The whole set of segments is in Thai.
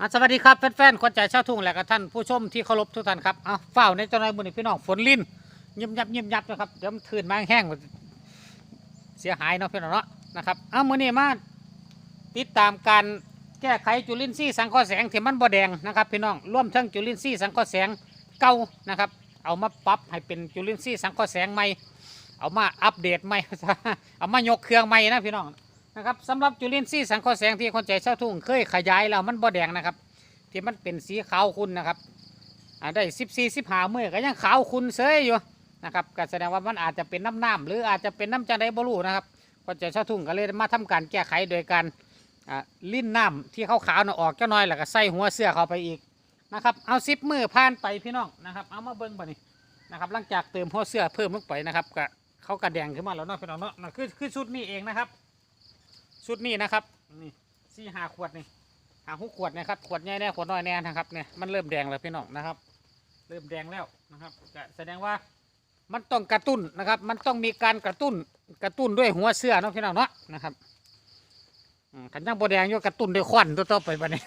อะสวัสดีครับแฟนๆคนใจชาวทุ่งและก็ท่านผู้ชมที่เคารพทุกท่านครับเอาเฝ้าในจ้าหน้ายมือนี้พี่น้องฝนลิ้นยิบยับยิบยับนะครับเดี๋ยวมันทื่นมาแห้งเสียหายเนาะพี่น้องเนาะนะครับเอามือนี้มาติดตามการแก้ไขจุลินทรีย์สังเคราะห์แสงที่มันบ่แดงนะครับพี่น้องร่วมทั้งจุลินทรีย์สังเคราะห์แสงเก่านะครับ เอามาปรับให้เป็นจุลินทรีย์สังเคราะห์แสงใหม่เอามาอัปเดตใหม่เอามายกเครื่องใหม่นะพี่น้อง นะครับสำหรับจุลินทรีย์สังเคราะห์แสงที่คนใจเช่าทุ่งเคยขยายแล้วมันบ่แดงนะครับ ที่มันเป็นสีขาวคุณนะครับอาได้สิบสี่สิบห้าเมื่อก็ยังขาวคุณเสยอยู่นะครับก็แสดงว่ามันอาจจะเป็นน้ำน้ำหรืออาจจะเป็นน้ำจันไดบรูนะครับคนใจเช่าทุ่งก็เลยมาทำการแก้ไขโดยการลิ้นน้ำที่ขาวๆน่ะออกเจ้าน้อยแล้วก็ใส่หัวเสื้อเข้าไปอีกนะครับเอาสิบมือผ่านไปพี่น้องนะครับเอามาเบิ้งบ่นี่นะครับหลังจากเติมหัวเสื้อเพิ่มลงไปนะครับก็เขากระแดงขึ้นมาแล้วเนาะพี่น้องเนาะนั่นคือคือชุดนี้เองนะครับ ชุดนี้นะครับนี่สี่หาขวดนี่หาหกขวดนะครับขวดใหญ่แน่ขวดน้อยแน่นะครับเนี่ยมันเริ่มแดงแล้วพี่น้องนะครับ เริ่มแดงแล้วนะครับก็แสดงว่ามันต้องกระตุ้นนะครับ มันต้องมีการกระตุ้นกระตุ้นด้วยหัวเสื้อเนาะพี่น้องเนาะนะครับอขันยังบแดงอยู่กระตุ้นด้วยควันตัวต่อไปบัดนี้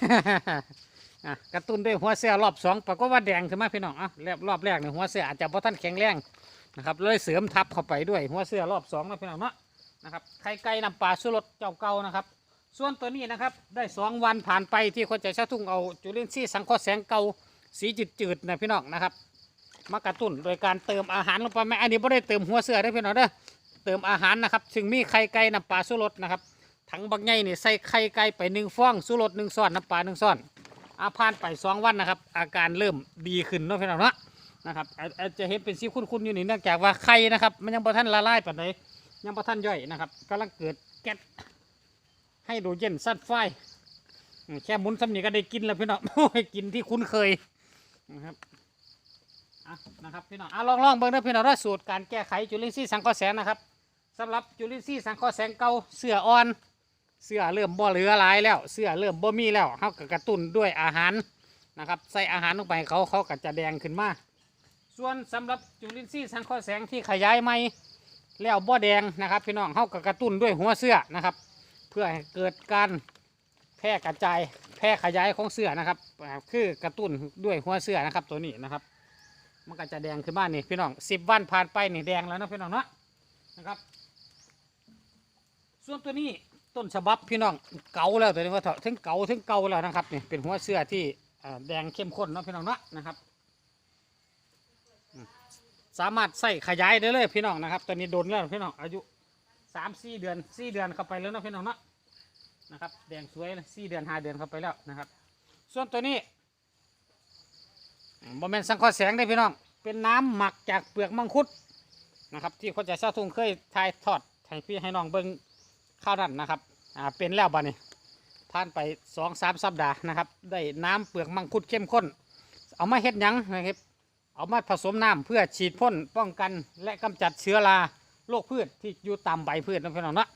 กระตุ้นด้วยหัวเสื้อรอบสองปรากฏว่าแดงขึ้นมาพี่น้องอะรอบรอบแรกเนี่ยหัวเสื้ออาจจะเพราะท่านแข็งแรงนะครับเลยเสริมทับเข้าไปด้วยหัวเสื้อรอบสองนะพี่น้องเนาะ นะครับไข่ไก่น้ำปลาชูรสเจ้าเก่านะครับ ส่วนตัวนี้นะครับได้สองวันผ่านไปที่คนใจชาทุ่งเอาจุลินทรีย์สังเคราะห์แสงเก่าสีจืดๆนะพี่น้องนะครับมากระตุ้นโดยการเติมอาหารลงไปไหมอันนี้ไม่ได้เติมหัวเสือได้พี่น้องเด้อเติมอาหารนะครับซึ่งมีไข่ไก่น้ำปลาชูรสนะครับถังบักใหญ่นี่ใส่ไข่ไก่ไปหนึ่งฟองชูรสหนึ่งซ้อนน้ำปลาหนึ่งซ้อนอาผ่านไปสองวันนะครับ อาการเริ่มดีขึ้นเนาะพี่น้องเนาะนะครับอาจจะเห็นเป็นสีคุ้นๆอยู่นี่เนื่องจากว่าไข่นะครับ มันยังบ่ทันละลายปานใด ยังพอท่านย่อยนะครับกำลังเกิดแก๊สให้ดรเจนซัลไฟด์อืมแค่หมุนสำนีก็ได้กินแล้วพี่น้องโอ้ยกินที่คุ้นเคยนะครับอะนะครับพี่น้องอะลองลองเบิ่งนะพี่น้องว่าสูตรการแก้ไขจุลินทรีย์สังเคราะห์แสงนะครับสำหรับจุลินทรีย์สังเคราะห์แสงเก่าเสื้ออ่อน เสื้อเริ่มบ่เหลือหลายแล้ว เสื้อเริ่มบ่มีแล้วเขาก็กระตุ้นด้วยอาหารนะครับใส่อาหารลงไปเขาเขาก็จะแดงขึ้นมาส่วนสำหรับจุลินทรีย์สังเคราะห์แสงที่ขยายใหม่ แล้วบ่อแดงนะครับพี่น้องเขาก็กระตุ้นด้วยหัวเสื้อนะครับ เพื่อให้เกิดการแพร่กระจายแพร่ขยายของเสื้อนะครับคือกระตุ้นด้วยหัวเสื้อนะครับตัวนี้นะครับ มันก็จะแดงขึ้นมานี่พี่น้องสิบวันผ่านไปนี่แดงแล้วนะพี่น้องเนาะนะครับ ส่วนตัวนี้ต้นฉบับพี่น้องเก่าแล้วตัวนี้ว่าถึงเก่าถึงเก่าแล้วนะครับนี่เป็นหัวเสื้อที่แดงเข้มข้นเนาะพี่น้องเนาะนะครับ สามารถใส่ขยายได้เลยพี่น้องนะครับตอนนี้โดนแล้วพี่น้องอายุสามสี่เดือนสี่เดือนเข้าไปแล้วนะพี่น้องเนาะนะครับแดงสวยสี่เดือนห้าเดือนเข้าไปแล้วนะครับ ส่วนตัวนี้บอมเมนสังเคราะห์แสงได้พี่น้อง เป็นน้ำหมักจากเปลือกมังคุดนะครับ ที่คนจะเช่าทุ่งเคยถ่ายทอดให้พี่ให้น้องเบิ้งข้าวนั่นนะครับอ่าเป็นแล้วบ้านี้ผ่านไปสองสามสัปดาห์นะครับ ได้น้ำเปลือกมังคุดเข้มข้น เอามาเฮ็ดยังนะครับ เอามาผสมน้ำเพื่อฉีดพ่นป้องกันและกำจัดเชื้อราโรคพืชที่อยู่ตามใบพืชนะพี่น้องเนาะ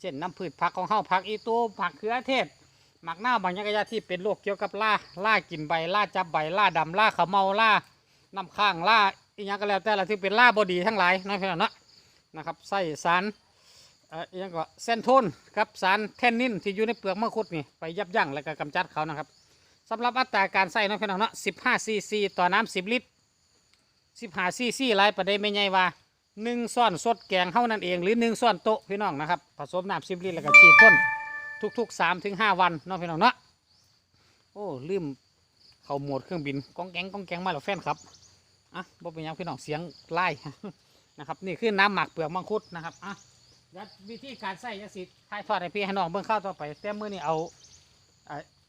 เช่นน้ำพืชผักของเฮาผักอีตูผักเขือเทศหมักหน้าบางอย่างกยาที่เป็นโรคเกี่ยวกับล่าล่ากินใบล่าจับใบล่าดำล่าขาวเมาล่าน้ำข้างล่าอีกอย่างก็แล้วแต่ละที่เป็นล่าบอดีทั้งหลายนะพี่น้องเนาะนะครับใส่สารเอ่ออหยังก็เซนโทนกับสารแทนนินที่อยู่ในเปลือกมะคุดนี่ไปยับยั้งและก็กำจัดเขานะครับสำหรับอัตราการใส่นะพี่น้องเนาะ15ซีซีต่อน้ำ10 ลิตร สิบหาซี่ซี่หลายประเด็นไม่ใหญ่ว่าหนึ่งซ้อนสดแกงเท่านั้นเองหรือหนึ่งซ้อนโต๊ะพี่น้องนะครับผสมน้ำสิบลิตรแล้วก็ฉีดพ่นทุกๆสามถึงห้าวันเนาะพี่น้องเนาะโอ้ลืมเข้าหมดเครื่องบินกองแกงกองแกงมาแล้วแฟนครับอะบ่เป็นยังพี่น้องเสียงไล่นะครับนี่คือน้ำหมักเปลือกมังคุดนะครับอะเดี๋ยววิธีการใส่ยาสีถ่ายทอดให้พี่ให้น้องเบิ่งข้าวต่อไปแต่มื้อนี้เอา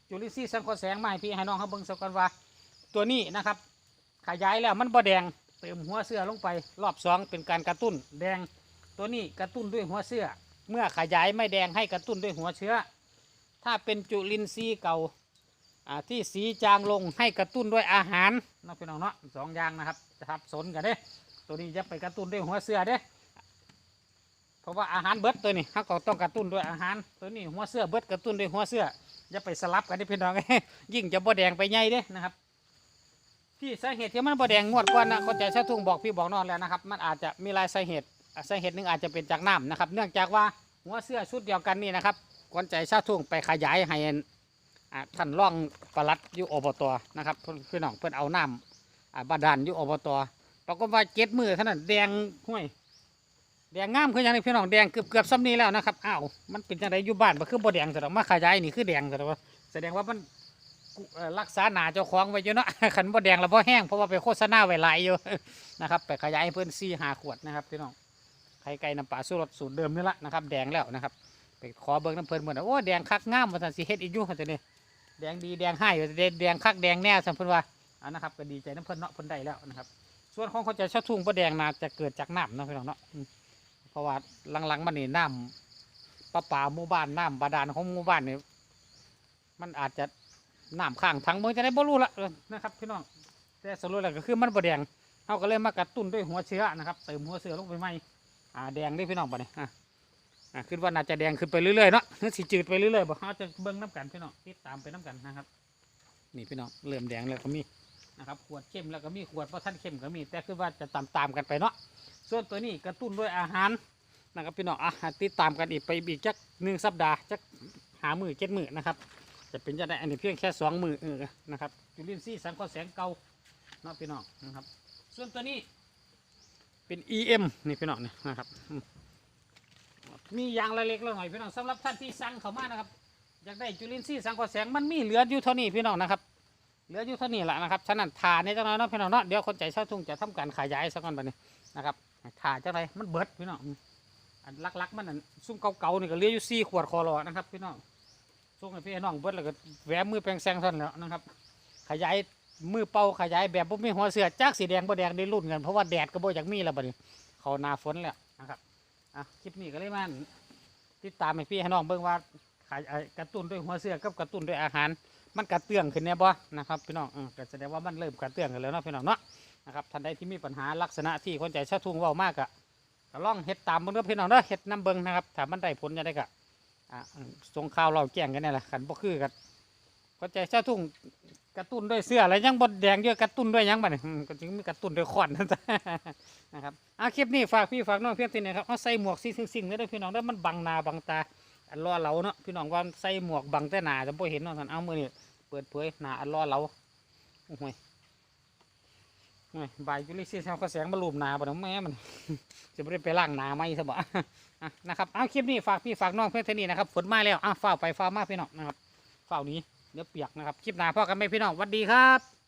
จุลินทรีย์สังเคราะห์แสงมาให้พี่ให้น้องเขาเบิ่งสักก่อนว่า ตัวนี้นะครับ ขยายแล้วมันบ่แดง เติมหัวเสื้อลงไปรอบสองเป็นการกระตุ้นแดงตัวนี้กระตุ้นด้วยหัวเสื้อ เมื่อขยายไม่แดงให้กระตุ้นด้วยหัวเชื้อ ถ้าเป็นจุลินทรีย์เก่าที่สีจางลงให้กระตุ้นด้วยอาหารนะพี่น้องเนาะสองอย่างนะครับจะทับสนกันเด้ตัวนี้จะไปกระตุ้นด้วยหัวเสื้อเด้เพราะว่าอาหารเบิดตัวนี้เขาก็ต้องกระตุ้นด้วยอาหาร ตัวนี้หัวเสื้อเบิดกระตุ้นด้วยหัวเสื้ออย่าไปสลับกันเด้พี่น้องยิ่งจะบ่แดงไปใหญ่เด้นะครับ ที่สาเหตุที่มันบ่แดงงวดก่อนนะคนใจชาทุ่งบอกพี่บอกน้องแล้วนะครับมันอาจจะมีหลายสาเหตุสาเหตุหนึ่งอาจจะเป็นจากน้ำนะครับ เนื่องจากว่าหัวเสื้อชุดเดียวกันนี่นะครับคนใจชาทุ่งไปขยายให้ท่านร่องปลัดอยู่อบตนะครับเพิ่นพี่น้องเพิ่อนเอาน้ำบาดาลอยู่อบตปรากฏว่าเจ็ดมือท่านแดงห้วยแดงงามคือหยังนี่พี่น้องแดงเกือบเกือบซ้ำนี้แล้วนะครับอ้าวมันเป็นจังไดอยู่บ้านบ่คือบ่แดงแต่ดอกมาขยายนี่คือแดงแต่ว่าแสดงว่ามัน รักษาหนาเจ้าของไว้อยู่เนาะขันบ่แดงแล้วบ่แห้งเพราะว่าไปโฆษณาไว้หลายอยู่นะครับไปขยายเพิ่อนสี่หาขวดนะครับพี่น้องไข่ไก่น้ำปลาสู้รสูตรเดิมนี่ละนะครับแดงแล้วนะครับไปขอเบิ่งน้ำเพิ่นเหมือนโอ้แดงคักงามว่าซั่นสิเฮ็ดอีกอยู่ซั่นนี่แดงดีแดงให้เด่นเด้แดงคักแดงแน่ซั่นเพิ่นว่าอ่านะครับก็ดีใจน้ำเพิ่นเนาะเพิ่นได้แล้วนะครับ ส่วนของเขาจะชาทุ่งบ่แดงน่าจะเกิดจากน้ำเนาะพี่น้องเนาะเพราะว่าหลังๆมันนี่น้ำประปาหมู่บ้านน้ำบาดาลของหมู่บ้านนี่มันอาจจะ น้ำข้างทั้งเมืองจะได้บ่รู้ละนะครับพี่น้องแต่สรุปแล้วก็คือมันบ่แดงเขาก็เลยมากระตุ้นด้วยหัวเชื้อนะครับเติมหัวเชื้อลงไปใหม่อ่าแดงได้พี่น้องบ่เนี่ยอะอ่าขึ้นว่าน่าจะแดงขึ้นไปเรื่อยๆเนาะสีจืดไปเรื่อยๆบ่เขาจะเบิ่งน้ำกันพี่น้องติดตามไปน้ำกันนะครับ นี่พี่น้องเริ่มแดงแล้วก็มีนะครับขวดเข้มแล้วก็มีขวดเพราะท่านเข้มก็มี แต่คือว่าจะตามตามๆกันไปเนาะส่วนตัวนี้กระตุ้นด้วยอาหารนะครับพี่น้องอะติดตามกันอีกไปอีกจักหนึ่งสัปดาห์จักหามือเจ็ดมือนะครับ จะเป็นจะได้อันนี้เพียงแค่สองมือเออนะครับจุลินทรีย์สังเคราะห์แสงเก่าเนาะพี่น้องนะครับ ส่วนตัวนี้เป็น EM นี่พี่น้องนี่นะครับ มีอย่างละเล็กละหน่อยพี่น้องสำหรับท่านที่สั่งเข้ามานะครับอยากได้จุลินทรีย์สังเคราะห์แสงมันมีเหลืออยู่เท่านี้พี่น้องนะครับเหลืออยู่เท่านี้แหละนะครับฉะนั้นทาเนี่ยจังไรเนาะพี่น้องเนาะเดี๋ยวคนใจเช่าทุ่งจะทำการขยายสักก่อนบัดนี้นะครับทาจังไรมันเบิดพี่น้องอันลักๆมันอันซุ้มเก่าๆนี่ก็เหลืออยู่สี่ขวดคอรอนะครับพี่น้อง ส่งให้พี่น้องเบิดแล้วก็แหวะมือแปลงแซงท่านแล้วนะครับ ขยายมือเป่าขยายแบบบ่มีหัวเสือจากสีแดงบ่แดงได้รุ่นกันเพราะว่าแดดก็บ่อยากมีแล้วบัดนี้ เขาหนาฝนแล้วนะครับอะคลิปนี้ก็เลยมาติดตามให้พี่ให้น้องเบิ่งว่าขายกระตุ้นด้วยหัวเสือกับกระตุ้นด้วยอาหาร มันกระเตื้องขึ้นแน่บ่นะครับพี่น้องอืมก็แสดงว่ามันเริ่มกระเตื้องกันแล้วเนาะพี่น้องเนาะนะครับท่านใดที่มีปัญหาลักษณะที่คนใจชาทุ่งเว้ามากอะก็ลองเฮ็ดตามเบิ่งเด้อพี่น้องเด้อเฮ็ดน้ำเบิ่งนะครับถ้ามันได้ผลจะได้ก็ อ่าส่งข่าวเราแจ้งกันนี่แหละขันบ่คือกันคนใจชาทุ่งกระตุ้นด้วยเสื้ออะไรยังบดแดงเยอะกระตุ้นด้วยยังบัดนี้อืมก็จึงมีกระตุ้นด้วยขอนนั่นจ้ะนะครับอาคลิปนี้ฝากพี่ฝากน้องเพียงทีนะครับเอาใส่หมวกซิ่งซิ่งๆเลยเด้อพี่น้องเด้มันบังหนาบังตาอันล้อเหลาเนาะพี่น้องว่าใส่หมวกบังแต่หนาจะบ่เห็นเนาะท่านเอามือนี่เปิดเผยหนาอันล้อเหลาโอ้ย โอ้ยใบจุลิซี่เขาแสงบรรลุหนาปะนะแม่มัน จะไม่ได้ไปล่างหนาไหมซะบ่อะนะครับเอาคลิปนี้ฝากพี่ฝากน้องเพียงเท่านี้นะครับฝนมาแล้วอะฝ้าไปฝ้ามาพี่น้องนะครับฝ้านี้เดี๋ยวเปียกนะครับ คลิปหนาพ่อกันไหมพี่น้องสวัสดีครับ